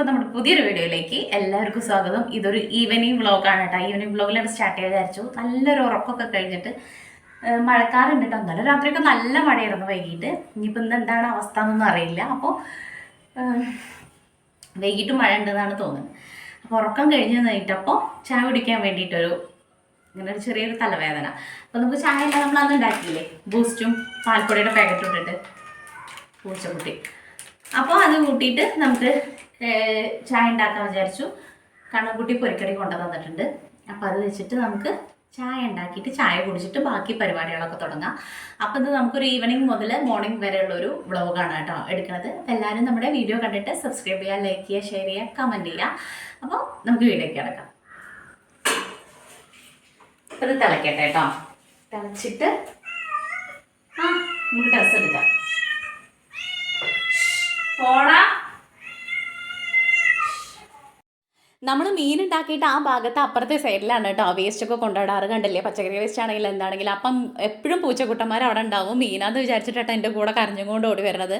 അപ്പോൾ നമ്മുടെ പുതിയൊരു വീഡിയോയിലേക്ക് എല്ലാവർക്കും സ്വാഗതം. ഇതൊരു ഈവനിങ് വ്ളോഗാണ് കേട്ടോ. ഈവനിങ് വ്ളോഗിലാണ് സ്റ്റാർട്ട് ചെയ്ത് വിചാരിച്ചു. നല്ലൊരു ഉറക്കമൊക്കെ കഴിഞ്ഞിട്ട് മഴക്കാറുണ്ട് കേട്ടോ. രാത്രിയൊക്കെ നല്ല മഴയായിരുന്നു വൈകിട്ട്. ഇനിയിപ്പോൾ ഇന്ന് എന്താണ് അവസ്ഥ എന്നൊന്നും അറിയില്ല. അപ്പോൾ വൈകിട്ട് മഴ ഉണ്ടെന്നാണ് തോന്നുന്നത്. അപ്പോൾ ഉറക്കം കഴിഞ്ഞ് നിന്നിട്ടപ്പോൾ ചായ കുടിക്കാൻ വേണ്ടിയിട്ടൊരു ഇങ്ങനെ ഒരു ചെറിയൊരു തലവേദന. അപ്പോൾ നമുക്ക് ചായ എല്ലാം നമ്മൾ അന്ന് ഉണ്ടാക്കിയില്ലേ? ബൂസ്റ്റും പാൽപ്പൊടിയുടെ പാക്കറ്റും ഇട്ടിട്ട് പൂച്ചക്കുട്ടി അപ്പോൾ അത് കൂട്ടിയിട്ട് നമുക്ക് ചായ ഉണ്ടാക്കാൻ വിചാരിച്ചു. കണ്ണൻകുട്ടി പൊരിക്കടി കൊണ്ടു തന്നിട്ടുണ്ട് അപ്പോൾ അത് വെച്ചിട്ട് നമുക്ക് ചായ ഉണ്ടാക്കിയിട്ട് ചായ കുടിച്ചിട്ട് ബാക്കി പരിപാടികളൊക്കെ തുടങ്ങാം. അപ്പൊ ഇത് നമുക്കൊരു ഈവനിങ് മുതൽ മോർണിംഗ് വരെയുള്ള ഒരു വ്ളോഗാണ് കേട്ടോ എടുക്കുന്നത് എല്ലാവരും നമ്മുടെ വീഡിയോ കണ്ടിട്ട് സബ്സ്ക്രൈബ് ചെയ്യുക ലൈക്ക് ചെയ്യുക ഷെയർ ചെയ്യുക കമന്റ് ചെയ്യുക. അപ്പോൾ നമുക്ക് വീഡിയോ കിടക്കാം. ഇത് തിളക്കട്ടെ കേട്ടോ. തിളച്ചിട്ട് ആ നമുക്ക് ഡ്രസ്സ് എടുക്കാം. പോടാ. നമ്മൾ മീൻ ഉണ്ടാക്കിയിട്ട് ആ ഭാഗത്ത് അപ്പുറത്തെ സൈഡിലാണ് കേട്ടോ വേസ്റ്റ് ഒക്കെ കൊണ്ടുവിടാറ് കണ്ടില്ലേ? പച്ചക്കറി വേസ്റ്റ് ആണെങ്കിലും എന്താണെങ്കിലും. അപ്പം എപ്പോഴും പൂച്ചക്കുട്ടന്മാർ അവിടെ ഉണ്ടാവും. മീനാന്ന് വിചാരിച്ചിട്ടാണ് എന്റെ കൂടെ കരഞ്ഞുകൊണ്ട് ഓടി വരുന്നത്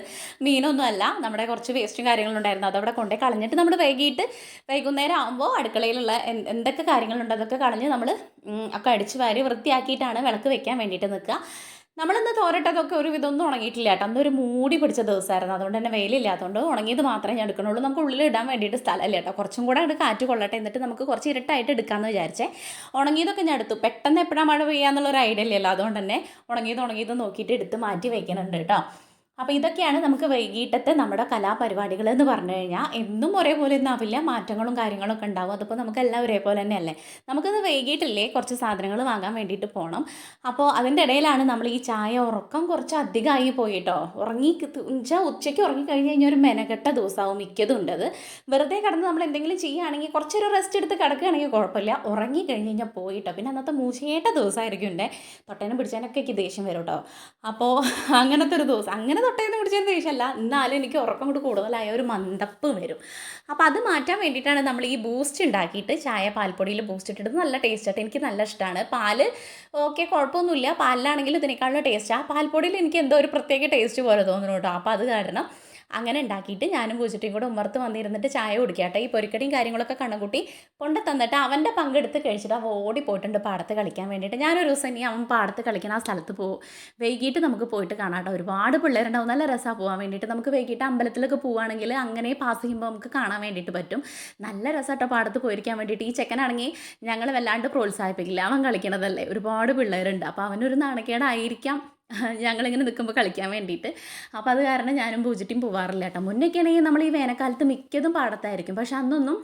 മീനൊന്നും അല്ല. നമ്മുടെ കുറച്ച് വേസ്റ്റും കാര്യങ്ങളും ഉണ്ടായിരുന്നു. അതവിടെ കൊണ്ടേ കളഞ്ഞിട്ട് നമ്മൾ വൈകിട്ട് വൈകുന്നേരം ആകുമ്പോൾ അടുക്കളയിലുള്ള എന്തൊക്കെ കാര്യങ്ങളുണ്ട് അതൊക്കെ കളഞ്ഞ് നമ്മൾ ഒക്കെ അടിച്ചു വാരി വൃത്തിയാക്കിയിട്ടാണ് വിളക്ക് വെക്കാൻ വേണ്ടിയിട്ട് നിൽക്കുക. നമ്മളിന്ന് തോരട്ടതൊക്കെ ഒരു വിധമൊന്നും ഉണങ്ങിയിട്ടില്ല കേട്ടോ. അന്നൊരു മൂടി പിടിച്ച ദിവസമായിരുന്നു. അതുകൊണ്ട് തന്നെ വെയിലില്ലാത്തതുകൊണ്ട് ഉണങ്ങിയത് മാത്രമേ ഞാൻ എടുക്കണുള്ളൂ നമുക്ക് ഉള്ളിൽ ഇടാൻ വേണ്ടിയിട്ട് സ്ഥലമല്ല കേട്ടോ. കുറച്ചും കൂടെ അങ്ങോട്ട് കാറ്റ് കൊള്ളട്ടെ. എന്നിട്ട് നമുക്ക് കുറച്ച് ഇരട്ടായിട്ട് എടുക്കാമെന്ന് വിചാരിച്ചേ. ഉണങ്ങിയതൊക്കെ ഞാൻ എടുത്തു. പെട്ടെന്ന് എപ്പോഴാണ് മഴ പെയ്യാന്നുള്ളൊരു ഐഡിയ ഇല്ലല്ലോ. അതുകൊണ്ട് തന്നെ ഉണങ്ങിയത് ഉണങ്ങിയത് നോക്കിയിട്ട് എടുത്ത് മാറ്റി വയ്ക്കുന്നുണ്ട് കേട്ടോ. അപ്പോൾ ഇതൊക്കെയാണ് നമുക്ക് വൈകിട്ടത്തെ നമ്മുടെ കലാപരിപാടികൾ എന്ന് പറഞ്ഞു കഴിഞ്ഞാൽ. എന്നും ഒരേപോലെ ഒന്നും ആവില്ല. മാറ്റങ്ങളും കാര്യങ്ങളൊക്കെ ഉണ്ടാവും. അതിപ്പോൾ നമുക്ക് എല്ലാം ഒരേപോലെ തന്നെയല്ലേ? നമുക്കിന്ന് വൈകിട്ടില്ലേ കുറച്ച് സാധനങ്ങൾ വാങ്ങാൻ വേണ്ടിയിട്ട് പോകണം അപ്പോൾ അതിന്റെ ഇടയിലാണ് നമ്മൾ ഈ ചായ ഉറക്കം കുറച്ച് അധികമായി പോയിട്ടോ. ഉറങ്ങി വെച്ചാൽ ഉച്ചയ്ക്ക് ഉറങ്ങി കഴിഞ്ഞ് കഴിഞ്ഞാൽ ഒരു മെനകെട്ട ദിവസമാവും മിക്കതും ഉണ്ട് അത്. വെറുതെ കിടന്ന് നമ്മൾ എന്തെങ്കിലും ചെയ്യുകയാണെങ്കിൽ കുറച്ചൊരു റെസ്റ്റ് എടുത്ത് കിടക്കുകയാണെങ്കിൽ കുഴപ്പമില്ല. ഉറങ്ങി കഴിഞ്ഞ് കഴിഞ്ഞാൽ പോയിട്ടോ. പിന്നെ അന്നത്തെ മൂശയേട്ട ദിവസമായിരിക്കും ഉണ്ടേ തൊട്ടേനെ പിടിച്ചാനൊക്കെ ദേഷ്യം വരും കേട്ടോ. അപ്പോൾ അങ്ങനത്തെ ഒരു ദിവസം അങ്ങനെ തൊട്ടേന്ന് കുടിച്ചതിന് ദേഷ്യമല്ല എന്നാലും എനിക്ക് ഉറക്കം കൂടി കൂടുതലായ ഒരു മന്ദപ്പ് വരും. അപ്പോൾ അത് മാറ്റാൻ വേണ്ടിയിട്ടാണ് നമ്മൾ ഈ ബൂസ്റ്റ് ഉണ്ടാക്കിയിട്ട് ചായ പാൽപ്പൊടിയിൽ ബൂസ്റ്റ് ഇട്ടിട്ട് നല്ല ടേസ്റ്റ് ആയിട്ട് എനിക്ക് നല്ല ഇഷ്ടമാണ് പാൽ ഓക്കെ കുഴപ്പമൊന്നുമില്ല. പാലിലാണെങ്കിൽ ടേസ്റ്റ് ആ. പാൽപ്പൊടിയിൽ എനിക്ക് എന്തോ ഒരു പ്രത്യേക ടേസ്റ്റ് പോലെ തോന്നുന്നു കേട്ടോ. അപ്പോൾ അത് കാരണം അങ്ങനെ ഉണ്ടാക്കിയിട്ട് ഞാനും പൂച്ചട്ടിയും കൂടെ ഉമ്മർത്ത് വന്നിരുന്നിട്ട് ചായ കുടിക്കാട്ടെ ഈ പൊരിക്കടിയും കാര്യങ്ങളൊക്കെ കണ്ണുകുട്ടി കൊണ്ട് തന്നിട്ട് അവന്റെ പങ്കെടുത്ത് കഴിച്ചിട്ട് അവൻ ഓടി പോയിട്ടുണ്ട് പാടത്ത് കളിക്കാൻ വേണ്ടിയിട്ട്. ഞാനൊരു ദിവസം ഇനി അവൻ പാടത്ത് കളിക്കുന്ന ആ സ്ഥലത്ത് പോകും വൈകിട്ട് നമുക്ക് പോയിട്ട് കാണാട്ടോ ഒരുപാട് പിള്ളേരുണ്ടാവും. നല്ല രസമാണ് പോകാൻ വേണ്ടിയിട്ട്. നമുക്ക് വൈകിട്ട് അമ്പലത്തിലൊക്കെ പോവുകയാണെങ്കിൽ അങ്ങനെ പാസ് ചെയ്യുമ്പോൾ നമുക്ക് കാണാൻ വേണ്ടിയിട്ട് പറ്റും. നല്ല രസമായിട്ടോ പാടത്ത് പോയിരിക്കാൻ വേണ്ടിയിട്ട്. ഈ ചെക്കനാണെങ്കിൽ ഞങ്ങൾ വല്ലാണ്ട് പ്രോത്സാഹിപ്പിക്കില്ല. അവൻ കളിക്കണതല്ലേ. ഒരുപാട് പിള്ളേരുണ്ട്. അപ്പോൾ അവനൊരു നാണക്കേടായിരിക്കാം. ഞങ്ങളിങ്ങനെ നിൽക്കുമ്പോൾ കളിക്കാൻ വേണ്ടിയിട്ട്. അപ്പോൾ അത് കാരണം ഞാനും പൂജിറ്റിയും പോവാറില്ല കേട്ടോ. മുന്നൊക്കെ ആണെങ്കിൽ നമ്മൾ ഈ വേനൽക്കാലത്ത് മിക്കതും പാടത്തായിരിക്കും. പക്ഷെ അന്നൊന്നും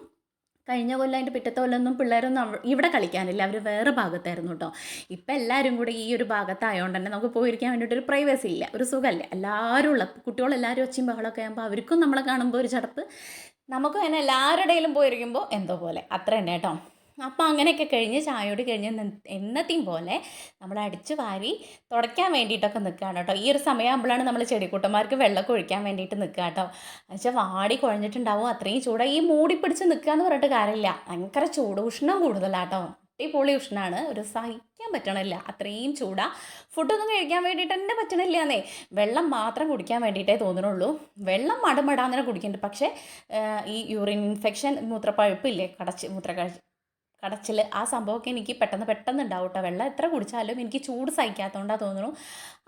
കഴിഞ്ഞ കൊല്ലം അതിന്റെ പിറ്റത്തെ കൊല്ലമൊന്നും പിള്ളേരൊന്നും ഇവിടെ കളിക്കാനില്ല. അവർ വേറെ ഭാഗത്തായിരുന്നു കേട്ടോ. ഇപ്പം എല്ലാവരും കൂടെ ഈ ഒരു ഭാഗത്തായതുകൊണ്ട് തന്നെ നമുക്ക് പോയിരിക്കാൻ വേണ്ടിയിട്ട് ഒരു പ്രൈവസി ഇല്ല. ഒരു സുഖമല്ല. എല്ലാവരും ഉള്ള കുട്ടികളെല്ലാവരും ഒച്ചയും ബഹളമൊക്കെ ആകുമ്പോൾ അവർക്കും നമ്മളെ കാണുമ്പോൾ ഒരു ചടപ്പ്. നമുക്കും തന്നെ എല്ലാവരുടെയിലും പോയിരിക്കുമ്പോൾ എന്തോ പോലെ. അത്ര തന്നെ കേട്ടോ. അപ്പോൾ അങ്ങനെയൊക്കെ കഴിഞ്ഞ് ചായയോട് കഴിഞ്ഞ് എന്നത്തെയും പോലെ നമ്മൾ അടിച്ചു വാരി തുടയ്ക്കാൻ വേണ്ടിയിട്ടൊക്കെ നിൽക്കുകയാണ് കേട്ടോ. ഈ ഒരു സമയമാകുമ്പോഴാണ് നമ്മൾ ചെടിക്കൂട്ടന്മാർക്ക് വെള്ളമൊക്കെ ഒഴിക്കാൻ വേണ്ടിയിട്ട് നിൽക്കുക കേട്ടോ. എന്നുവെച്ചാൽ വാടി കുഴഞ്ഞിട്ടുണ്ടാവും അത്രയും ചൂട്. ഈ മൂടി പിടിച്ച് നിൽക്കുക എന്ന് പറഞ്ഞിട്ട് കാര്യമില്ല. ഭയങ്കര ചൂട് ഉഷ്ണം കൂടുതലാട്ടോ അടിപൊളി ഉഷ്ണമാണ് ഒരു സഹിക്കാൻ പറ്റണില്ല. അത്രയും ചൂടാ. ഫുഡൊന്നും കഴിക്കാൻ വേണ്ടിയിട്ട് തന്നെ പറ്റണില്ല എന്നേ വെള്ളം മാത്രം കുടിക്കാൻ വേണ്ടിയിട്ടേ തോന്നുന്നുള്ളൂ വെള്ളം മടമടാന്നെ കുടിക്കുന്നുണ്ട് പക്ഷേ ഈ യൂറിൻ ഇൻഫെക്ഷൻ മൂത്രപ്പഴുപ്പില്ലേ? കടച്ച് മൂത്ര കടച്ചിൽ ആ സംഭവമൊക്കെ എനിക്ക് പെട്ടെന്ന് പെട്ടെന്ന് ഉണ്ടാവും കേട്ടോ വെള്ളം എത്ര കുടിച്ചാലും എനിക്ക് ചൂട് സഹിക്കാത്തതുകൊണ്ടാണ് തോന്നുന്നു.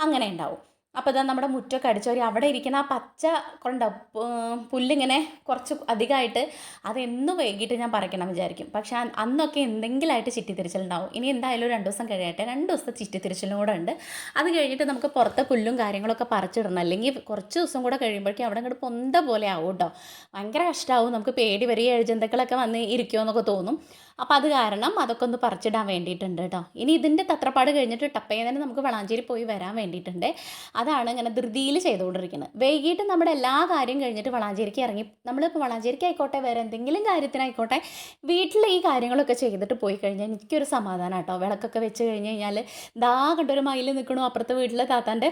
അങ്ങനെ ഉണ്ടാവും. അപ്പോൾ ഇതാ നമ്മുടെ മുറ്റൊക്കെ അടിച്ചവർ അവിടെ ഇരിക്കുന്ന ആ പച്ച കൊണ്ട പുല്ലിങ്ങനെ കുറച്ച് അധികമായിട്ട് അതെന്ന് വൈകിട്ട് ഞാൻ പറിക്കണം വിചാരിക്കും. പക്ഷെ അന്നൊക്കെ എന്തെങ്കിലുമായിട്ട് ചിറ്റിത്തിരിച്ചിലുണ്ടാവും ഇനി എന്തായാലും രണ്ട് ദിവസം കഴിയട്ടെ. രണ്ട് ദിവസത്തെ ചിറ്റിത്തിരിച്ചിലും കൂടെ ഉണ്ട്. അത് കഴിഞ്ഞിട്ട് നമുക്ക് പുറത്തെ പുല്ലും കാര്യങ്ങളൊക്കെ പറിച്ചിടണം. അല്ലെങ്കിൽ കുറച്ച് ദിവസം കൂടെ കഴിയുമ്പോഴേക്കും അവിടെ ഇങ്ങോട്ട് പൊന്ത പോലെ ആവും കേട്ടോ ഭയങ്കര കഷ്ടമാവും നമുക്ക് പേടി വരിക എഴുജന്തുക്കളൊക്കെ വന്ന് ഇരിക്കുമോ എന്നൊക്കെ തോന്നും. അപ്പോൾ അത് കാരണം അതൊക്കെ ഒന്ന് പറിച്ചിടാൻ വേണ്ടിയിട്ടുണ്ട് കേട്ടോ ഇനി ഇതിന്റെ തത്രപ്പാട് കഴിഞ്ഞിട്ട് ടപ്പേന്ന് നമുക്ക് വളാഞ്ചേരി പോയി വരാൻ വേണ്ടിയിട്ടുണ്ട്. അതാണ് ഇങ്ങനെ ധൃതിയിൽ ചെയ്തുകൊണ്ടിരിക്കുന്നത്. വൈകിട്ട് നമ്മുടെ എല്ലാ കാര്യം കഴിഞ്ഞിട്ട് വളാഞ്ചേരിക്ക് ഇറങ്ങി നമ്മളിപ്പോൾ വളാഞ്ചേരിക്ക് ആയിക്കോട്ടെ വേറെ എന്തെങ്കിലും കാര്യത്തിനായിക്കോട്ടെ വീട്ടിൽ ഈ കാര്യങ്ങളൊക്കെ ചെയ്തിട്ട് പോയി കഴിഞ്ഞാൽ എനിക്കൊരു സമാധാനം കേട്ടോ വിളക്കൊക്കെ വെച്ച് കഴിഞ്ഞ് കഴിഞ്ഞാൽ ദാ കണ്ടൊരു മയിൽ നിൽക്കണു അപ്പുറത്തെ വീട്ടിലെ താത്താന്റെ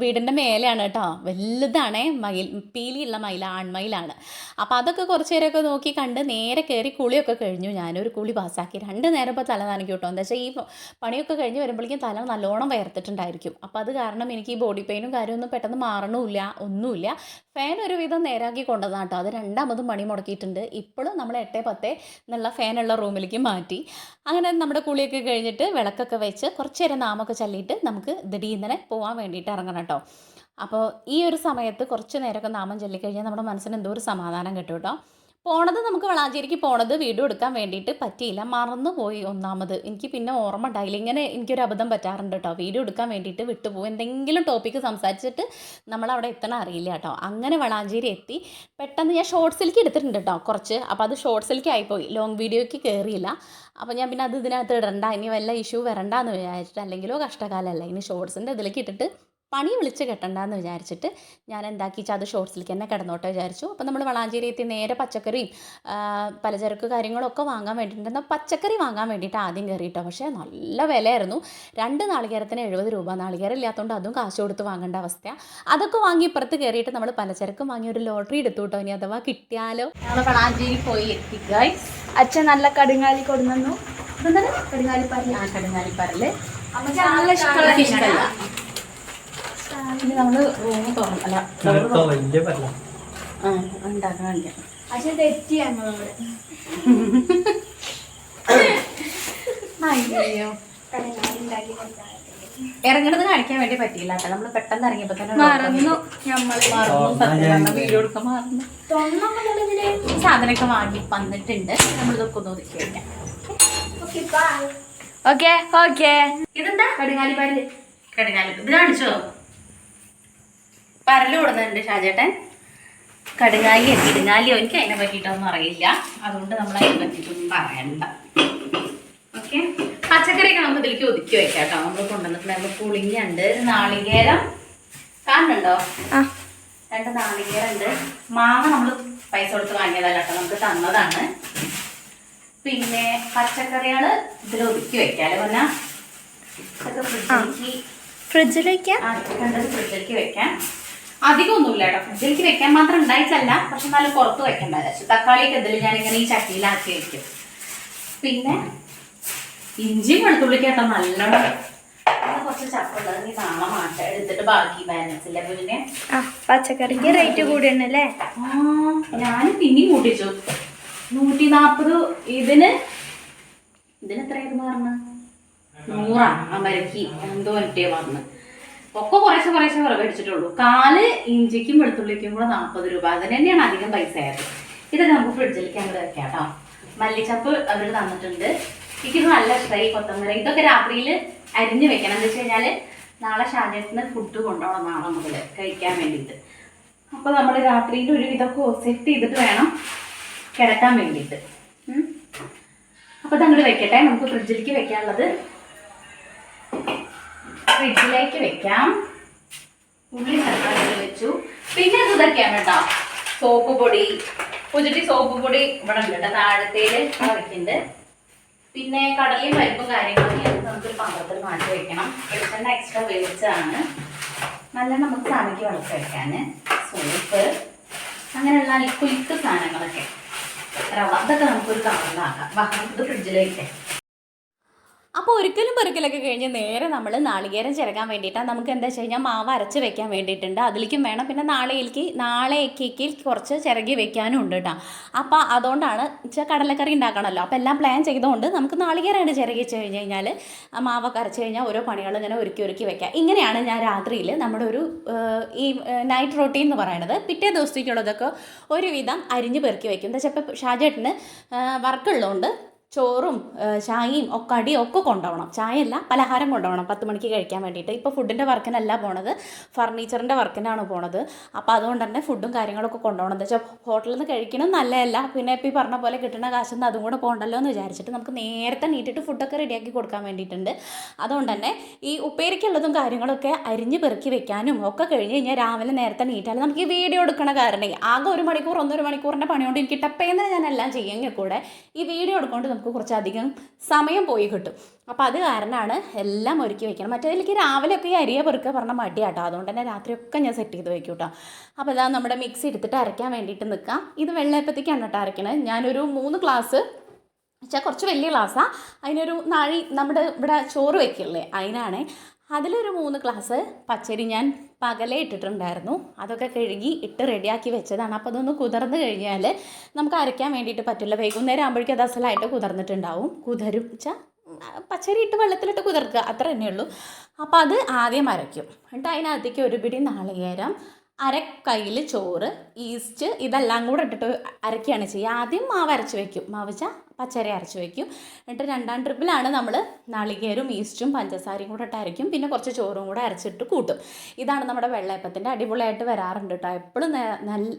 വീടിന്റെ മേലെയാണ് കേട്ടോ. വലുതാണേ മയിൽ പീലിയുള്ള മയില ആൺമയിലാണ് അപ്പോൾ അതൊക്കെ കുറച്ച് നേരമൊക്കെ നോക്കി കണ്ട് നേരെ കയറി കുളിയൊക്കെ കഴിഞ്ഞു. ഞാനൊരു കുളി പാസ്സാക്കി. രണ്ട് നേരം ഇപ്പോൾ തല നനയ്ക്കും കേട്ടോ. എന്താ വെച്ചാൽ ഈ പണിയൊക്കെ കഴിഞ്ഞ് വരുമ്പോഴേക്കും തല നല്ലോണം വയർത്തിട്ടുണ്ടായിരിക്കും അപ്പോൾ അത് കാരണം എനിക്ക് ഈ ബോഡി പെയിനും കാര്യമൊന്നും പെട്ടെന്ന് മാറണമില്ല ഒന്നുമില്ല. ഫാൻ ഒരു വിധം നേരാക്കി കൊണ്ടുവന്നാണ് കേട്ടോ. അത് രണ്ടാമതും പണി മുടക്കിയിട്ടുണ്ട്. ഇപ്പോഴും നമ്മൾ എട്ട് പത്ത് എന്നുള്ള ഫാനുള്ള റൂമിലേക്ക് മാറ്റി. അങ്ങനെ നമ്മുടെ കുളിയൊക്കെ കഴിഞ്ഞിട്ട് വിളക്കൊക്കെ വെച്ച് കുറച്ച് നേരം നാമൊക്കെ ചല്ലിയിട്ട് നമുക്ക് ദിടീന്നനെ പോകാൻ വേണ്ടിയിട്ട് ഇറങ്ങണം കേട്ടോ. അപ്പോൾ ഈ ഒരു സമയത്ത് കുറച്ച് നേരമൊക്കെ നാമം ചൊല്ലിക്കഴിഞ്ഞാൽ നമ്മുടെ മനസ്സിന് എന്തോ ഒരു സമാധാനം കിട്ടും കേട്ടോ. പോണത് നമുക്ക് വളാഞ്ചേരിക്ക് പോണത് വീഡിയോ എടുക്കാൻ വേണ്ടിയിട്ട് പറ്റിയില്ല. മറന്നുപോയി ഒന്നാമത്. എനിക്ക് പിന്നെ ഓർമ്മ ഉണ്ടായില്ല. ഇങ്ങനെ എനിക്കൊരു അബദ്ധം പറ്റാറുണ്ട് കേട്ടോ വീഡിയോ എടുക്കാൻ വേണ്ടിയിട്ട് വിട്ടുപോകും എന്തെങ്കിലും ടോപ്പിക്ക് സംസാരിച്ചിട്ട് നമ്മൾ അവിടെ എത്തണം അറിയില്ല കേട്ടോ അങ്ങനെ വളാഞ്ചേരി എത്തി. പെട്ടെന്ന് ഞാൻ ഷോർട്സിലേക്ക് എടുത്തിട്ടുണ്ട് കേട്ടോ കുറച്ച്. അപ്പോൾ അത് ഷോർട്സിലേക്ക് ആയിപ്പോയി. ലോങ് വീഡിയോയ്ക്ക് കയറിയില്ല അപ്പോൾ ഞാൻ പിന്നെ അത് ഇതിനകത്ത് ഇടണ്ട. ഇനി വല്ല ഇഷ്യൂ വരണ്ട വരണ്ടെന്ന് വിചാരിച്ചിട്ട് അല്ലെങ്കിലോ കഷ്ടകാലമല്ല ഇനി ഷോർട്സിന്റെ ഇതിലേക്ക് ഇട്ടിട്ട് പണി വിളിച്ച് കെട്ടണ്ടെന്ന് വിചാരിച്ചിട്ട് ഞാൻ എന്താക്കി അത് ഷോർട്സിലേക്ക് തന്നെ കിടന്നോട്ടെ വിചാരിച്ചു. അപ്പോൾ നമ്മൾ വളാഞ്ചേരി എത്തി നേരെ പച്ചക്കറിയും പലചരക്ക് കാര്യങ്ങളൊക്കെ വാങ്ങാൻ വേണ്ടിയിട്ടുണ്ടെന്ന പച്ചക്കറി വാങ്ങാൻ വേണ്ടിയിട്ട് ആദ്യം കയറിയിട്ടോ? പക്ഷേ നല്ല വിലയായിരുന്നു. രണ്ട് നാളികേരത്തിന് എഴുപത് രൂപ. നാളികേരം ഇല്ലാത്തതുകൊണ്ട് അതും കാശ് കൊടുത്ത് വാങ്ങേണ്ട അവസ്ഥ അതൊക്കെ വാങ്ങി ഇപ്പുറത്ത് കയറിയിട്ട് നമ്മൾ പലചരക്കും വാങ്ങി ഒരു ലോട്ടറി എടുത്തു കേട്ടോ ഇനി അഥവാ കിട്ടിയാലോ? ഞങ്ങൾ വളാഞ്ചേരി പോയി എത്തി ഗൈസ് അച്ഛൻ നല്ല കടുങ്ങാലി കൊടുന്നു പറഞ്ഞു ആ കടുങ്ങാലിപ്പാറൽ അമ്മ നല്ല ഇഷ്ടമല്ല നമ്മൾ റൂം ആ ഉണ്ടാക്കാൻ തെറ്റി ഞങ്ങളോട് അയ്യോ. ഇറങ്ങണത് കാണിക്കാൻ വേണ്ടി പറ്റിയില്ല. കേട്ടോ നമ്മൾ പെട്ടെന്ന് ഇറങ്ങിയപ്പോ തന്നെ മറന്നു. വീഡിയോ എടുക്കാൻ മറന്നു. സാധനമൊക്കെ വാങ്ങി വന്നിട്ടുണ്ട്. നമ്മളിതൊക്കെ ഒന്ന് ഒതുക്കി വെക്കാം. ഓക്കെ ഓക്കെ ഇതെന്താ? കടുങ്ങാലി പാൽ കടുങ്ങാലി ഇത് കാണിച്ചോ? പരൽ കൊടുക്കുന്നുണ്ട് ഷാജേട്ടൻ. കടുങ്ങാലിയോ കിടുങ്ങാലിയോ എനിക്ക് അതിനെ പറ്റിയിട്ടൊന്നും അറിയില്ല. അതുകൊണ്ട് നമ്മൾ അതിനെ പറ്റിയിട്ടൊന്നും പറയണ്ട. ഓക്കെ പച്ചക്കറിയൊക്കെ നമുക്ക് ഇതിലേക്ക് ഒതുക്കി വെക്കാം കേട്ടോ. നമ്മൾ കൊണ്ടുവന്നിട്ടുണ്ടായിരുന്നു പുളിങ്ങുണ്ട് നാളികേരം കാണുന്നുണ്ടോ? രണ്ട് നാളികേരുണ്ട് മാങ്ങ നമ്മൾ പൈസ കൊടുത്ത് വാങ്ങിയതല്ല കേട്ടോ. നമുക്ക് തന്നതാണ്. പിന്നെ പച്ചക്കറികൾ ഇതിൽ ഒതുക്കി വെക്കാം. അല്ലേ പറഞ്ഞാൽ ഇതൊക്കെ ഫ്രിഡ്ജിലേക്ക് ഫ്രിഡ്ജിലേക്ക് വെക്കാം. അധികമൊന്നുമില്ല കേട്ടോ ഫ്രിഡ്ജിലേക്ക് വെക്കാൻ മാത്രം ഉണ്ടായിട്ടല്ല പക്ഷെ എന്നാലും പുറത്ത് വെക്കണ്ട തക്കാളിയൊക്കെ ഇതിൽ ഞാൻ ഇങ്ങനെ ഈ ചട്ടിയിലാക്കി വെക്കും. പിന്നെ ഇഞ്ചിയും വെളുത്തുള്ളിക്ക് കേട്ടോ നല്ലോണം. പിന്നെ കുറച്ച് ചപ്പുള്ളത് നീ നാളെ മാറ്റാം. എടുത്തിട്ട് ബാക്കി ബാലൻസ് ഇല്ല പിന്നെ? ആ പച്ചക്കറിക്ക് റേറ്റ് കൂടിയല്ലേ ആ ഞാൻ പിന്നെയും കൂട്ടിച്ചു. നൂറ്റി നാൽപ്പത് ഇതിന്? ഇതിന് എത്രയായിരുന്നു പറഞ്ഞ? നൂറാണ് അമരക്ക് എന്തോ മറ്റേ വന്ന് ഒക്കെ കുറേശ്ശെ കുറേശ്ശെ മേടിച്ചിട്ടുള്ളൂ കാൽ ഇഞ്ചിക്കും വെളുത്തുള്ളിക്കും കൂടെ നാൽപ്പത് രൂപ. അതിന് തന്നെയാണ് അധികം പൈസ ആയത്. ഇതൊക്കെ നമുക്ക് ഫ്രിഡ്ജിലേക്ക് അങ്ങോട്ട് വെക്കാം കേട്ടോ. മല്ലിച്ചപ്പ് അവർ തന്നിട്ടുണ്ട്. എനിക്കിത് നല്ല ഇഷ്ടമായി കൊത്തമര. ഇതൊക്കെ രാത്രിയിൽ അരിഞ്ഞ് വെക്കണം. എന്താ വെച്ച് കഴിഞ്ഞാൽ നാളെ ഷാജേട്ടിന് ഫുഡ് കൊണ്ടുപോകണം നാളെ മുതൽ കഴിക്കാൻ വേണ്ടിയിട്ട്. അപ്പോൾ നമ്മൾ രാത്രിയിൽ ഒരു ഇതൊക്കെ സെറ്റ് ചെയ്തിട്ട് വേണം കിടക്കാൻ വേണ്ടിയിട്ട്. അപ്പൊ അപ്പോൾ തങ്ങൾ വെക്കട്ടെ. നമുക്ക് ഫ്രിഡ്ജിലേക്ക് വെക്കാനുള്ളത് ഫ്രിഡ്ജിലേക്ക് വെക്കാം. ഉള്ളി തക്കാളി വെച്ചു. പിന്നെ ഇത് ഇതൊക്കെയാണ് കേട്ടോ. സോപ്പ് പൊടി. പുതിട്ടി സോപ്പ് പൊടി ഇവിടെ ഉണ്ട് കേട്ടോ. താഴത്തേൽ വെക്കുന്നുണ്ട് പിന്നെ കടലയും പരിപ്പും കാര്യങ്ങളൊക്കെ നമുക്കൊരു പാത്രത്തിൽ മാറ്റി വെക്കണം. വെളിച്ചെണ്ണ എക്സ്ട്രാ വേവിച്ചതാണ് നല്ല നമുക്ക് സാധനയ്ക്ക് വളർത്തി വെക്കാൻ സോപ്പ്. അങ്ങനെയുള്ള കുലുക്ക് സാധനങ്ങളൊക്കെ. റവ. അതൊക്കെ നമുക്കൊരു കവറിലാക്കാം വാ ഫ്രിഡ്ജിലേക്ക്. അപ്പോൾ ഒരിക്കലും പെറുക്കലൊക്കെ കഴിഞ്ഞ് നേരെ നമ്മൾ നാളികേരം ചിരകാൻ വേണ്ടിയിട്ടാണ് നമുക്ക് എന്താ വെച്ച് കഴിഞ്ഞാൽ മാവ് അരച്ച് വെക്കാൻ വേണ്ടിയിട്ടുണ്ട്. അതിലേക്കും വേണം. പിന്നെ നാളേക്ക് നാളേക്ക് കുറച്ച് ചിരകി വെക്കാനും ഉണ്ട് കേട്ടോ അപ്പോൾ അതുകൊണ്ടാണ് വെച്ചാൽ കടലക്കറി ഉണ്ടാക്കണമല്ലോ അപ്പോൾ എല്ലാം പ്ലാൻ ചെയ്തുകൊണ്ട് നമുക്ക് നാളികേരമായിട്ട് ചിരകി വെച്ച് കഴിഞ്ഞ് കഴിഞ്ഞാൽ ആ മാവൊക്കെ അരച്ച് കഴിഞ്ഞാൽ ഓരോ പണികളും ഇങ്ങനെ ഒരുക്കി ഒരുക്കി വെക്കാം. ഇങ്ങനെയാണ് ഞാൻ രാത്രിയിൽ നമ്മുടെ ഒരു ഈ നൈറ്റ് റൊട്ടീൻ എന്ന് പറയുന്നത് പിറ്റേ ദിവസത്തേക്കുള്ളതൊക്കെ ഒരുവിധം അരിഞ്ഞ് പെറുക്കി വെക്കും. എന്താ വെച്ചാൽ ഇപ്പോൾ ഷാജേട്ടന് വർക്കുള്ളതുകൊണ്ട് ചോറും ചായയും ഒക്കെ അടിയും ഒക്കെ കൊണ്ടുപോകണം. ചായയല്ല പലഹാരം കൊണ്ടുപോകണം. പത്ത് മണിക്ക് കഴിക്കാൻ വേണ്ടിയിട്ട്. ഇപ്പോൾ ഫുഡിന്റെ വർക്കിനല്ല പോണത്. ഫർണിച്ചറിന്റെ വർക്കിനാണ് പോണത്. അപ്പോൾ അതുകൊണ്ട് തന്നെ ഫുഡും കാര്യങ്ങളൊക്കെ കൊണ്ടുപോകണം. എന്താ വെച്ചാൽ ഹോട്ടലിൽ നിന്ന് കഴിക്കണം നല്ലതല്ല. പിന്നെ ഇപ്പോൾ ഈ പറഞ്ഞ പോലെ കിട്ടുന്ന കാശിൽ നിന്ന് അതും കൂടെ പോകണ്ടല്ലോ എന്ന് വിചാരിച്ചിട്ട് നമുക്ക് നേരത്തെ നീട്ടിട്ട് ഫുഡൊക്കെ റെഡിയാക്കി കൊടുക്കാൻ വേണ്ടിയിട്ടുണ്ട്. അതുകൊണ്ട് തന്നെ ഈ ഉപ്പേരിക്കുള്ളതും കാര്യങ്ങളൊക്കെ അരിഞ്ഞ് പെറുക്കി വെക്കാനും ഒക്കെ കഴിഞ്ഞ് കഴിഞ്ഞാൽ രാവിലെ നേരത്തെ നീട്ടാൽ നമുക്ക് ഈ വീഡിയോ എടുക്കണ കാരണം ആകെ ഒരു മണിക്കൂർ ഒന്നൊരു മണിക്കൂറിന്റെ പണിയോണ്ട്. എനിക്ക് ടപ്പേന്ന് ഞാൻ എല്ലാം ചെയ്യുമെങ്കിൽ കൂടെ ഈ വീഡിയോ എടുക്കൊണ്ട് നമുക്ക് നമുക്ക് കുറച്ചധികം സമയം പോയി കിട്ടും. അപ്പോൾ അത് കാരണമാണ് എല്ലാം ഒരുക്കി വെക്കണം. മറ്റേതിലേക്ക് രാവിലെ ഒക്കെ ഈ അരിയെ പെറുക്കുക പറഞ്ഞാൽ മടിയാട്ടോ. അതുകൊണ്ട് തന്നെ രാത്രിയൊക്കെ ഞാൻ സെറ്റ് ചെയ്ത് വെക്കും കേട്ടോ അപ്പോൾ ഇതാ നമ്മുടെ മിക്സി എടുത്തിട്ട് അരയ്ക്കാൻ വേണ്ടിയിട്ട് നിൽക്കാം ഇത് വെള്ളയപ്പത്തേക്കാണ് കേട്ടോ അരയ്ക്കണത്. ഞാനൊരു മൂന്ന് ഗ്ലാസ് വെച്ചാൽ കുറച്ച് വലിയ ഗ്ലാസ്സാണ് അതിനൊരു നാഴി നമ്മുടെ ഇവിടെ ചോറ് വെക്കില്ലേ? അതിനാണ് അതിലൊരു മൂന്ന് ഗ്ലാസ് പച്ചരി ഞാൻ പകലേ ഇട്ടിട്ടുണ്ടായിരുന്നു. അതൊക്കെ കഴുകി ഇട്ട് റെഡിയാക്കി വെച്ചതാണ്. അപ്പോൾ അതൊന്ന് കുതിർന്ന് കഴിഞ്ഞാൽ നമുക്ക് അരയ്ക്കാൻ വേണ്ടിയിട്ട് പറ്റില്ല. വൈകുന്നേരം ആകുമ്പോഴേക്കും അത് അസലായിട്ട് കുതിർന്നിട്ടുണ്ടാവും. കുതിരും വെച്ചാൽ പച്ചരി ഇട്ട് വെള്ളത്തിലിട്ട് കുതിർക്കുക. അത്ര തന്നെ ഉള്ളൂ അപ്പോൾ അത് ആദ്യം അരയ്ക്കും എന്നിട്ട് അതിനകത്തേക്ക് ഒരു പിടി നാളികേരം അര കയ്യിൽ ചോറ് ഈസ്റ്റ് ഇതെല്ലാം കൂടെ ഇട്ടിട്ട് അരക്കുകയാണ് ചെയ്യുക. ആദ്യം മാവ് അരച്ച് വയ്ക്കും മാവ് വെച്ചാൽ പച്ചരി അരച്ച് വയ്ക്കും എന്നിട്ട് രണ്ടാം ട്രിപ്പിലാണ് നമ്മൾ നാളികേരും ഈസ്റ്റും പഞ്ചസാരയും കൂടെ ഇട്ട് അരയ്ക്കും. പിന്നെ കുറച്ച് ചോറും കൂടെ അരച്ചിട്ട് കൂട്ടും. ഇതാണ് നമ്മുടെ വെള്ളയപ്പത്തിന്റെ അടിപൊളിയായിട്ട് വരാറുണ്ട് കേട്ടോ. എപ്പോഴും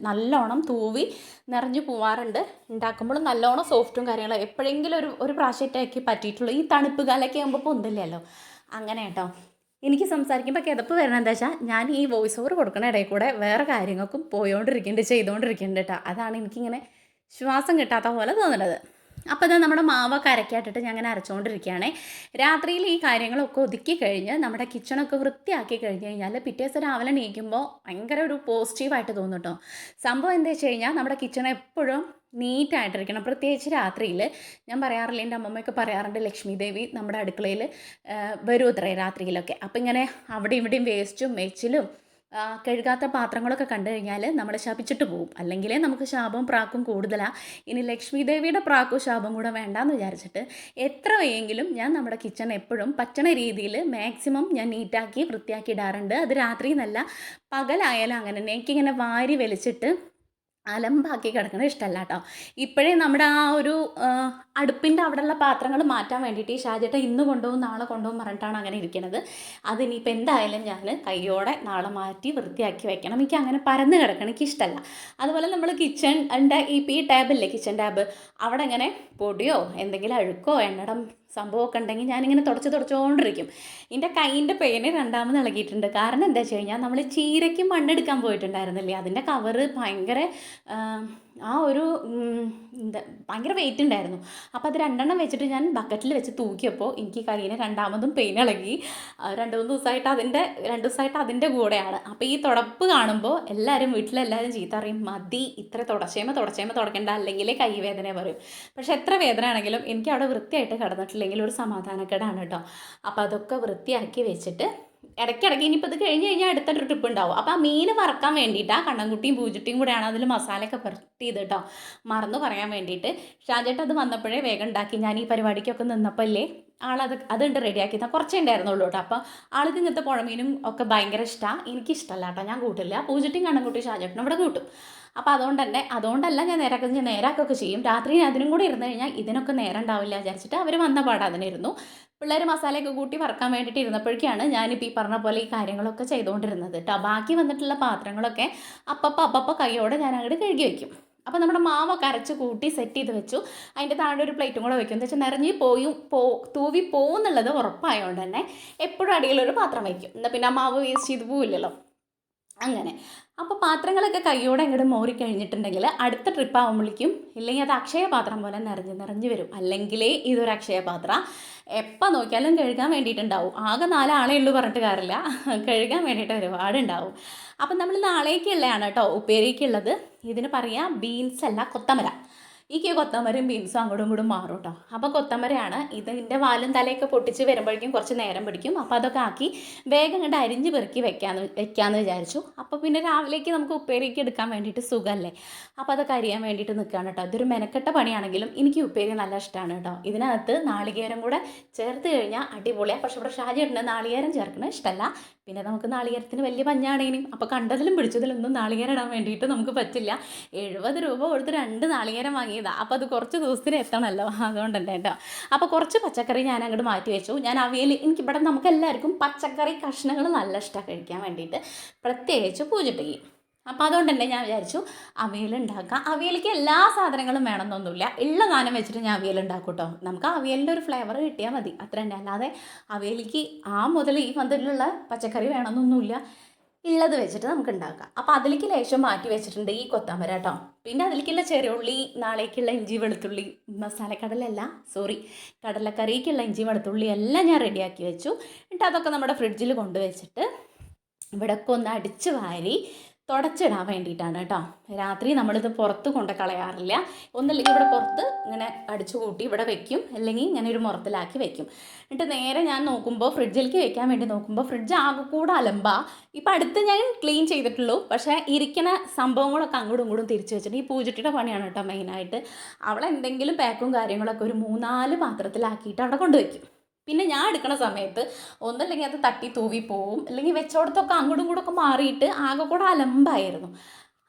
നല്ലോണം തൂവി നിറഞ്ഞു പോവാറുണ്ട്. ഉണ്ടാക്കുമ്പോൾ നല്ലോണം സോഫ്റ്റും കാര്യങ്ങളും എപ്പോഴെങ്കിലും ഒരു ഒരു പ്രാവശ്യമായിട്ടൊക്കെ പറ്റിയിട്ടുള്ളൂ. ഈ തണുപ്പ് കാലമൊക്കെ ആകുമ്പോൾ പൊന്തില്ലല്ലോ. അങ്ങനെ കേട്ടോ. എനിക്ക് സംസാരിക്കുമ്പോൾ കിതപ്പ് വരണം എന്താ വെച്ചാൽ ഞാൻ ഈ വോയിസ് ഓവർ കൊടുക്കണ ഇടയിൽ കൂടെ വേറെ കാര്യങ്ങൾക്കും പോയോണ്ടിരിക്കുന്നുണ്ട് ചെയ്തുകൊണ്ടിരിക്കുന്നുണ്ട് കേട്ടോ അതാണ് എനിക്കിങ്ങനെ ശ്വാസം കിട്ടാത്ത പോലെ തോന്നുന്നത് അപ്പോൾ ഇതാ നമ്മുടെ മാവൊക്കെ അരക്കാട്ടിട്ട് ഞാൻ അങ്ങനെ അരച്ചുകൊണ്ടിരിക്കുകയാണേ രാത്രിയിൽ ഈ കാര്യങ്ങളൊക്കെ ഒതുക്കി കഴിഞ്ഞ് നമ്മുടെ കിച്ചണൊക്കെ വൃത്തിയാക്കി കഴിഞ്ഞ് കഴിഞ്ഞാൽ പിറ്റേ ദിവസം രാവിലെ നീക്കുമ്പോൾ ഭയങ്കര ഒരു പോസിറ്റീവായിട്ട് തോന്നും കേട്ടോ സംഭവം എന്താ വെച്ച് കഴിഞ്ഞാൽ നമ്മുടെ കിച്ചൺ എപ്പോഴും നീറ്റായിട്ടിരിക്കണം. പ്രത്യേകിച്ച് രാത്രിയിൽ ഞാൻ പറയാറില്ല എന്റെ അമ്മമ്മയൊക്കെ പറയാറുണ്ട് ലക്ഷ്മി ദേവി നമ്മുടെ അടുക്കളയിൽ വരുമത്രേ രാത്രിയിലൊക്കെ. അപ്പം ഇങ്ങനെ അവിടെ ഇവിടെയും വേസ്റ്റും മെച്ചിലും കഴുകാത്ത പാത്രങ്ങളൊക്കെ കണ്ടു കഴിഞ്ഞാൽ നമ്മൾ ശപിച്ചിട്ട് പോകും അല്ലെങ്കിലേ നമുക്ക് ശാപം പ്രാക്കും കൂടുതലാണ് ഇനി ലക്ഷ്മി ദേവിയുടെ പ്രാക്കും ശാപം കൂടെ വേണ്ടാന്ന് വിചാരിച്ചിട്ട് എത്ര വയ്യെങ്കിലും ഞാൻ നമ്മുടെ കിച്ചൺ എപ്പോഴും പറ്റണ രീതിയിൽ മാക്സിമം ഞാൻ നീറ്റാക്കി വൃത്തിയാക്കി ഇടാറുണ്ട്. അത് രാത്രി നല്ല പകലായാലും അങ്ങനെ എനിക്ക് എനിക്കിങ്ങനെ വാരി വലിച്ചിട്ട് അലമ്പാക്കി കിടക്കണത് ഇഷ്ടമല്ല കേട്ടോ ഇപ്പോഴേ നമ്മുടെ ആ ഒരു അടുപ്പിന്റെ അവിടെയുള്ള പാത്രങ്ങൾ മാറ്റാൻ വേണ്ടിയിട്ട് ഈ ഷാജേട്ട ഇന്ന് കൊണ്ടുപോകും നാളെ കൊണ്ടുപോകും പറഞ്ഞിട്ടാണ് അങ്ങനെ ഇരിക്കുന്നത് അതിനിപ്പോൾ എന്തായാലും ഞാൻ കയ്യോടെ നാളെ മാറ്റി വൃത്തിയാക്കി വെക്കണം. എനിക്ക് അങ്ങനെ പരന്ന് കിടക്കണം എനിക്ക് ഇഷ്ടമല്ല അതുപോലെ നമ്മൾ കിച്ചൺ എന്റെ ഈ ഈ ടാബില്ലേ കിച്ചൺ ടാബ് അവിടെ ഇങ്ങനെ പൊടിയോ എന്തെങ്കിലും അഴുക്കോ എണ്ണടം സംഭവമൊക്കെ ഉണ്ടെങ്കിൽ ഞാനിങ്ങനെ തുടച്ച് തുടച്ചുകൊണ്ടിരിക്കും എന്റെ കൈയിന്റെ പേന് രണ്ടാമത് ഇളകിയിട്ടുണ്ട്. കാരണം എന്താ വെച്ച് കഴിഞ്ഞാൽ നമ്മൾ ചീരയ്ക്ക് മണ്ണെടുക്കാൻ പോയിട്ടുണ്ടായിരുന്നില്ലേ? അതിന്റെ കവറ് ഭയങ്കര ആ, ഒരു എന്താ ഭയങ്കര വെയിറ്റ് ഉണ്ടായിരുന്നു അപ്പോൾ അത് രണ്ടെണ്ണം വെച്ചിട്ട് ഞാൻ ബക്കറ്റിൽ വെച്ച് തൂക്കിയപ്പോൾ എനിക്ക് കയ്യിന് രണ്ടാമതും പെയിൻ ഇളകി. രണ്ട് മൂന്ന് ദിവസമായിട്ട് അതിന്റെ രണ്ട് ദിവസമായിട്ട് അതിന്റെ കൂടെയാണ്. അപ്പോൾ ഈ തുടപ്പ് കാണുമ്പോൾ എല്ലാവരും വീട്ടിലെല്ലാവരും ചീത്ത പറയും മതി ഇത്ര തുടച്ചേമ തുടച്ചേമ തുടക്കേണ്ട. അല്ലെങ്കിൽ കൈ വേദന പറയും. പക്ഷെ എത്ര വേദന ആണെങ്കിലും എനിക്ക് അവിടെ വൃത്തിയായിട്ട് കിടന്നിട്ടില്ലെങ്കിൽ ഒരു സമാധാനക്കേടാണ് കേട്ടോ അപ്പോൾ അതൊക്കെ വൃത്തിയാക്കി വെച്ചിട്ട് ഇടയ്ക്കിടയ്ക്ക് ഇനിയിപ്പോൾ ഇത് കഴിഞ്ഞ് കഴിഞ്ഞാൽ അടുത്തൊരു ട്രിപ്പ് ഉണ്ടാവും. അപ്പോൾ ആ മീൻ വറക്കാൻ വേണ്ടിയിട്ട് ആ കണ്ണൻകുട്ടിയും പൂജുട്ടിയും കൂടെയാണ് അതിൽ മസാലയൊക്കെ പെർട്ട് ചെയ്ത് കേട്ടോ മറന്നു പറയാൻ വേണ്ടിയിട്ട്. ഷാജേട്ട് അത് വന്നപ്പോഴേ വേഗം ഉണ്ടാക്കി. ഞാൻ ഈ പരിപാടിക്കൊക്കെ നിന്നപ്പോൾ അല്ലേ ആളത് അതുണ്ട് റെഡിയാക്കി തന്നെ. കുറച്ചേ ഉണ്ടായിരുന്നുള്ളൂ കേട്ടോ അപ്പോൾ ആൾക്ക് ഇങ്ങനത്തെ പുഴമീനും ഒക്കെ ഭയങ്കര ഇഷ്ടമാണ് എനിക്കിഷ്ടമല്ല കേട്ടോ ഞാൻ കൂട്ടില്ല. പൂജട്ടിയും കണ്ണൻകുട്ടി ഷാജേട്ടനും ഇവിടെ കൂട്ടും. അപ്പോൾ അതുകൊണ്ട് തന്നെ അതുകൊണ്ടല്ല ഞാൻ നേരാക്കുന്നത് ഞാൻ നേരാക്കൊക്കെ ചെയ്യും. രാത്രി അതിനും കൂടി ഇരുന്ന് കഴിഞ്ഞാൽ ഇതിനൊക്കെ നേരം ഉണ്ടാവില്ല വിചാരിച്ചിട്ട് അവർ വന്ന പാടെ അതിനിരുന്നു. പിള്ളേർ മസാലയൊക്കെ കൂട്ടി വറക്കാൻ വേണ്ടിയിട്ട് ഇരുന്നപ്പോഴേക്കാണ് ഞാനിപ്പോൾ ഈ പറഞ്ഞ പോലെ ഈ കാര്യങ്ങളൊക്കെ ചെയ്തുകൊണ്ടിരുന്നത് കേട്ടോ ബാക്കി വന്നിട്ടുള്ള പാത്രങ്ങളൊക്കെ അപ്പപ്പോൾ അപ്പപ്പോൾ കൈയോടെ ഞാൻ അങ്ങോട്ട് കഴുകി വയ്ക്കും അപ്പോൾ നമ്മുടെ മാവൊക്കെ അരച്ച് കൂട്ടി സെറ്റ് ചെയ്ത് വെച്ചു. അതിന്റെ താഴെ ഒരു പ്ലേറ്റും കൂടെ വെക്കും. എന്താ വെച്ചാൽ നിറഞ്ഞ് പോയും പോ തൂവി പോകുന്നുള്ളത് ഉറപ്പായതുകൊണ്ട് തന്നെ എപ്പോഴും അടിയിലൊരു പാത്രം വയ്ക്കും എന്നാൽ പിന്നെ ആ മാവ് വേസ്റ്റ് ചെയ്ത് പോവില്ലല്ലോ. അങ്ങനെ. അപ്പോൾ പാത്രങ്ങളൊക്കെ കൈയോടെ ഇങ്ങോട്ട് മോറി കഴിഞ്ഞിട്ടുണ്ടെങ്കിൽ അടുത്ത ട്രിപ്പ് ആകുമ്പോഴേക്കും ഇല്ലെങ്കിൽ അത് അക്ഷയ പാത്രം പോലെ നിറഞ്ഞ് നിറഞ്ഞ് വരും. അല്ലെങ്കിലേ ഇതൊരു അക്ഷയ പാത്രം എപ്പോൾ നോക്കിയാലും കഴുകാൻ വേണ്ടിയിട്ടുണ്ടാവും. ആകെ നാലാളേ ഉള്ളൂ പറഞ്ഞിട്ട് കാര്യമില്ല. കഴുകാൻ വേണ്ടിയിട്ട് ഒരുപാടുണ്ടാവും. അപ്പം നമ്മൾ നാളേക്കുള്ളതാണ് കേട്ടോ ഉപ്പേരിക്കുള്ളത് ഇതിന് പറയാം ബീൻസ് അല്ല കൊത്തമര. ഈ കൊത്തമരയും ബീൻസും അങ്ങോട്ടും ഇങ്ങോട്ടും മാറും കേട്ടോ അപ്പോൾ കൊത്തമരയാണ് ഇതിന്റെ വാലും തലയൊക്കെ പൊട്ടിച്ച് വരുമ്പോഴേക്കും കുറച്ച് നേരം പിടിക്കും. അപ്പോൾ അതൊക്കെ ആക്കി വേഗം കണ്ട് അരിഞ്ഞ് പെറുക്കി വെക്കാന്ന് വെക്കാമെന്ന് വിചാരിച്ചു. അപ്പോൾ പിന്നെ രാവിലേക്ക് നമുക്ക് ഉപ്പേരിക്ക് എടുക്കാൻ വേണ്ടിയിട്ട് സുഖമല്ലേ അപ്പോൾ അതൊക്കെ അരിയാൻ വേണ്ടിയിട്ട് നിൽക്കുകയാണ് കേട്ടോ. ഇതൊരു മെനക്കെട്ട പണിയാണെങ്കിലും എനിക്ക് ഉപ്പേരി നല്ല ഇഷ്ടമാണ് കേട്ടോ. ഇതിനകത്ത് നാളികേരം കൂടെ ചേർത്ത് കഴിഞ്ഞാൽ അടിപൊളിയാണ് പക്ഷേ ഇവിടെ ഷാജിയുണ്ട് നാളികേരം ചേർക്കുന്നത് ഇഷ്ടമല്ല പിന്നെ നമുക്ക് നാളികേരത്തിന് വലിയ പഞ്ഞാണേനും. അപ്പോൾ കണ്ടതിലും പിടിച്ചതിലൊന്നും നാളികേരം ഇടാൻ വേണ്ടിയിട്ട് നമുക്ക് പറ്റില്ല. എഴുപത് രൂപ കൊടുത്ത് രണ്ട് നാളികേരം വാങ്ങിയതാണ് അപ്പോൾ അത് കുറച്ച് ദിവസത്തിന് എത്തണമല്ലോ അതുകൊണ്ടല്ലേ കേട്ടോ അപ്പോൾ കുറച്ച് പച്ചക്കറി ഞാൻ അങ്ങോട്ട് മാറ്റി വെച്ചു. ഞാൻ അവയിൽ എനിക്ക് ഇവിടെ നമുക്ക് എല്ലാവർക്കും പച്ചക്കറി കഷ്ണങ്ങൾ നല്ല ഇഷ്ടമാണ് കഴിക്കാൻ വേണ്ടിയിട്ട്. പ്രത്യേകിച്ച് പൂജിട്ടയ്ക്ക് അപ്പോൾ അതുകൊണ്ട് തന്നെ ഞാൻ വിചാരിച്ചു അവിയൽ ഉണ്ടാക്കാം. അവിയലിക്ക് എല്ലാ സാധനങ്ങളും വേണമെന്നൊന്നുമില്ല. ഉള്ള സാധനം വെച്ചിട്ട് ഞാൻ അവിയൽ ഉണ്ടാക്കും കേട്ടോ നമുക്ക് അവിയലിന്റെ ഒരു ഫ്ലേവർ കിട്ടിയാൽ മതി. അത്ര തന്നെ അല്ലാതെ അവിയലിക്ക് ആ മുതൽ ഈ മന്തിലുള്ള പച്ചക്കറി വേണമെന്നൊന്നുമില്ല. ഉള്ളത് വെച്ചിട്ട് നമുക്ക് ഉണ്ടാക്കാം അപ്പോൾ അതിലേക്ക് ലേശം മാറ്റി വെച്ചിട്ടുണ്ട് ഈ കൊത്തമര കേട്ടോ. പിന്നെ അതിലേക്കുള്ള ചെറിയുള്ളി നാളേക്കുള്ള ഇഞ്ചി വെളുത്തുള്ളി മസാലക്കടലല്ല സോറി കടലക്കറിക്കുള്ള ഇഞ്ചി വെളുത്തുള്ളി എല്ലാം ഞാൻ റെഡിയാക്കി വെച്ചു. എന്നിട്ട് അതൊക്കെ നമ്മുടെ ഫ്രിഡ്ജിൽ കൊണ്ടുവച്ചിട്ട് ഇവിടെയൊക്കെ ഒന്ന് അടിച്ച് വാരി തുടച്ചിടാൻ വേണ്ടിയിട്ടാണ് കേട്ടോ. രാത്രി നമ്മളിത് പുറത്ത് കൊണ്ട് കളയാറില്ല. ഒന്നല്ലെങ്കിൽ ഇവിടെ പുറത്ത് ഇങ്ങനെ അടിച്ചു കൂട്ടി ഇവിടെ വെക്കും. അല്ലെങ്കിൽ ഇങ്ങനെ ഒരു മുറത്തിലാക്കി വെക്കും. എന്നിട്ട് നേരെ ഞാൻ നോക്കുമ്പോൾ ഫ്രിഡ്ജിലേക്ക് വെക്കാൻ വേണ്ടി നോക്കുമ്പോൾ ഫ്രിഡ്ജ് ആകെ കൂടെ അലമ്പാ. ഇപ്പം അടുത്ത് ഞാൻ ക്ലീൻ ചെയ്തിട്ടുള്ളൂ. പക്ഷേ ഇരിക്കുന്ന സംഭവങ്ങളൊക്കെ അങ്ങോട്ടും ഇങ്ങോട്ടും തിരിച്ചു വെച്ചിട്ട് ഈ പൂജട്ടിയുടെ പണിയാണ് കേട്ടോ മെയിനായിട്ട്. അവളെന്തെങ്കിലും പാക്കും കാര്യങ്ങളൊക്കെ ഒരു മൂന്നാൽ പാത്രത്തിലാക്കിയിട്ട് അവിടെ കൊണ്ടുവയ്ക്കും പിന്നെ ഞാൻ എടുക്കുന്ന സമയത്ത് ഒന്നല്ലെങ്കിൽ അത് തട്ടി തൂവി പോവും. അല്ലെങ്കിൽ വെച്ചോടത്തൊക്കെ അങ്ങോട്ടും ഒക്കെ മാറിയിട്ട് ആകെ കൂടെ അലമ്പായിരുന്നു.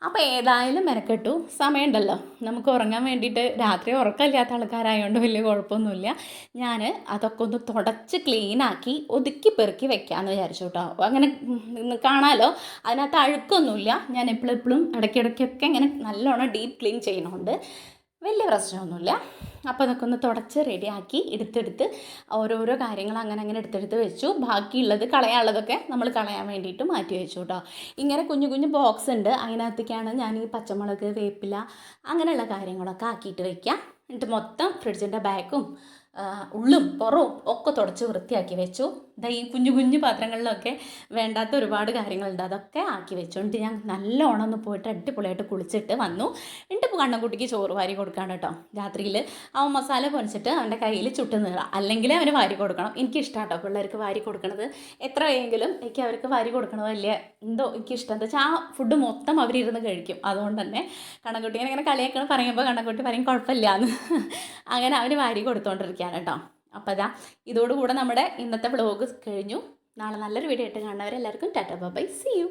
അപ്പോൾ ഏതായാലും മെനക്കെട്ടു. സമയമുണ്ടല്ലോ. നമുക്ക് ഉറങ്ങാൻ വേണ്ടിയിട്ട് രാത്രി ഉറക്കമില്ലാത്ത ആൾക്കാരായതുകൊണ്ട് വലിയ കുഴപ്പമൊന്നുമില്ല. ഞാൻ അതൊക്കെ ഒന്ന് തുടച്ച് ക്ലീനാക്കി ഒതുക്കി പെറുക്കി വെക്കാമെന്ന് വിചാരിച്ചു കേട്ടോ അങ്ങനെ കാണാമല്ലോ അതിനകത്ത് അഴുക്കൊന്നുമില്ല. ഞാൻ എപ്പോഴും എപ്പോഴും ഇടയ്ക്കിടയ്ക്കൊക്കെ ഇങ്ങനെ നല്ലോണം ഡീപ്പ് ക്ലീൻ ചെയ്യണമുണ്ട് വലിയ പ്രശ്നമൊന്നുമില്ല. അപ്പോൾ അതൊക്കെ ഒന്ന് തുടച്ച് റെഡിയാക്കി എടുത്തെടുത്ത് ഓരോരോ കാര്യങ്ങൾ അങ്ങനെ അങ്ങനെ എടുത്തെടുത്ത് വെച്ചു. ബാക്കിയുള്ളത് കളയാനുള്ളതൊക്കെ നമ്മൾ കളയാൻ വേണ്ടിയിട്ട് മാറ്റി വെച്ചു കേട്ടോ ഇങ്ങനെ കുഞ്ഞു കുഞ്ഞു ബോക്സ് ഉണ്ട്. അതിനകത്തേക്കാണ് ഞാൻ ഈ പച്ചമുളക് വേപ്പില അങ്ങനെയുള്ള കാര്യങ്ങളൊക്കെ ആക്കിയിട്ട് വയ്ക്കുക എന്നിട്ട് മൊത്തം ഫ്രിഡ്ജിന്റെ ബാക്കും ഉള്ളും പുറവും ഒക്കെ തുടച്ച് വൃത്തിയാക്കി വെച്ചു. ഈ കുഞ്ഞു കുഞ്ഞു പാത്രങ്ങളിലൊക്കെ വേണ്ടാത്ത ഒരുപാട് കാര്യങ്ങളുണ്ട്. അതൊക്കെ ആക്കി വെച്ചോണ്ട് ഞാൻ നല്ലോണം ഒന്ന് പോയിട്ട് അടിപൊളിയായിട്ട് കുളിച്ചിട്ട് വന്നു. എന്നിട്ട് കണ്ണൻകുട്ടിക്ക് ചോറ് വാരി കൊടുക്കാണ് കേട്ടോ. രാത്രിയിൽ അവൻ മസാല പൊരിച്ചിട്ട് അവന്റെ കയ്യിൽ ചുട്ട് നീളാം അല്ലെങ്കിൽ അവന് വാരി കൊടുക്കണം. എനിക്കിഷ്ടം കേട്ടോ പിള്ളേർക്ക് വാരി കൊടുക്കണത്. എത്ര വേണമെങ്കിലും എനിക്ക് അവർക്ക് വാരി കൊടുക്കണത് വലിയ എന്തോ എനിക്കിഷ്ടം. എന്താ വെച്ചാൽ ആ ഫുഡ് മൊത്തം അവരിരുന്ന് കഴിക്കും. അതുകൊണ്ട് തന്നെ കണ്ണൻകുട്ടി ഇങ്ങനെ കളിയാക്കണം. പറയുമ്പോൾ കണ്ണൻകുട്ടി പറയും കുഴപ്പമില്ല എന്ന് അങ്ങനെ അവന് വാരി കൊടുത്തോണ്ടിരിക്കുകയാണ് കേട്ടോ. അപ്പോൾ അതാ ഇതോടുകൂടെ നമ്മുടെ ഇന്നത്തെ വ്ളോഗ് കഴിഞ്ഞു. നാളെ നല്ലൊരു വീഡിയോ ആയിട്ട് കാണുന്നവരെല്ലാവർക്കും ടാറ്റ ബൈ സി യു